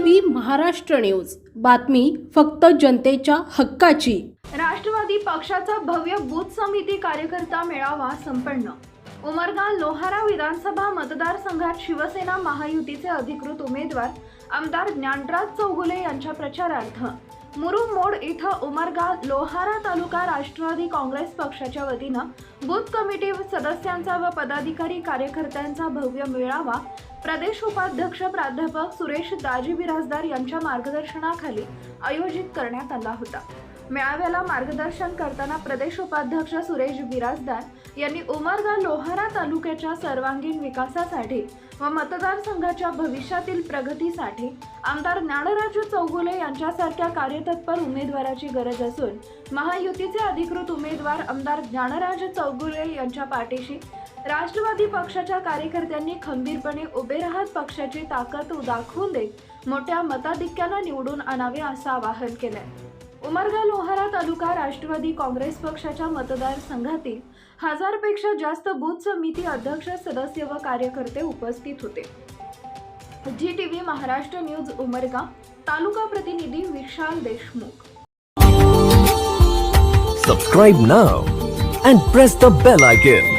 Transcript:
T V Maharashtra news. बातमी फक्त जनतेच्या हक्काची. राष्ट्रवादी पक्षाचा भव्य बूथ समिती कार्यकर्ता मेळावा संपन्न. उमरगा लोहारा विधानसभा मतदारसंघात शिवसेना महायुतीचे अधिकृत उमेदवार आमदार ज्ञानराज चौगुले यांच्या प्रचारार्थ. मुरुमोड इथं उमरगा लोहारा तालुका राष्ट्रवादी काँग्रेस पक्षाच्या वतीनं बूथ कमिटी सदस्यांचा व पदाधिकारी कार्यकर्त्यांचा भव्य मेळावा प्रदेश उपाध्यक्ष प्राध्यापक सुरेश दाजी बिराजदार यांच्या मार्गदर्शनाखाली आयोजित करण्यात आला होता. मेळाव्याला मार्गदर्शन करताना प्रदेश उपाध्यक्ष सुरेश बिराजदार यांनी उमरगा लोहारा तालुक्याच्या सर्वांगीण विकासासाठी व मतदारसंघाच्या भविष्यातील प्रगतीसाठी आमदार ज्ञानराजू चौगुले यांच्यासारख्या कार्यतत्पर उमेदवाराची गरज असून महायुतीचे अधिकृत उमेदवार आमदार ज्ञानराज चौगुले यांच्या पाठीशी राष्ट्रवादी पक्षाच्या कार्यकर्त्यांनी खंबीरपणे उभे राहत पक्षाची ताकद दाखवून देत मोठ्या मताधिक्याला निवडून आणावे असं आवाहन केलंय. उमरगा लोहारा तालुका राष्ट्रवादी काँग्रेस पक्षाच्या मतदारसंघातील हजारपेक्षा जास्त बूथ समिती अध्यक्ष सदस्य व कार्यकर्ते उपस्थित होते. G V Maharashtra news Umarga taluka प्रतिनिधी Vishal Deshmukh. Subscribe now and press the bell icon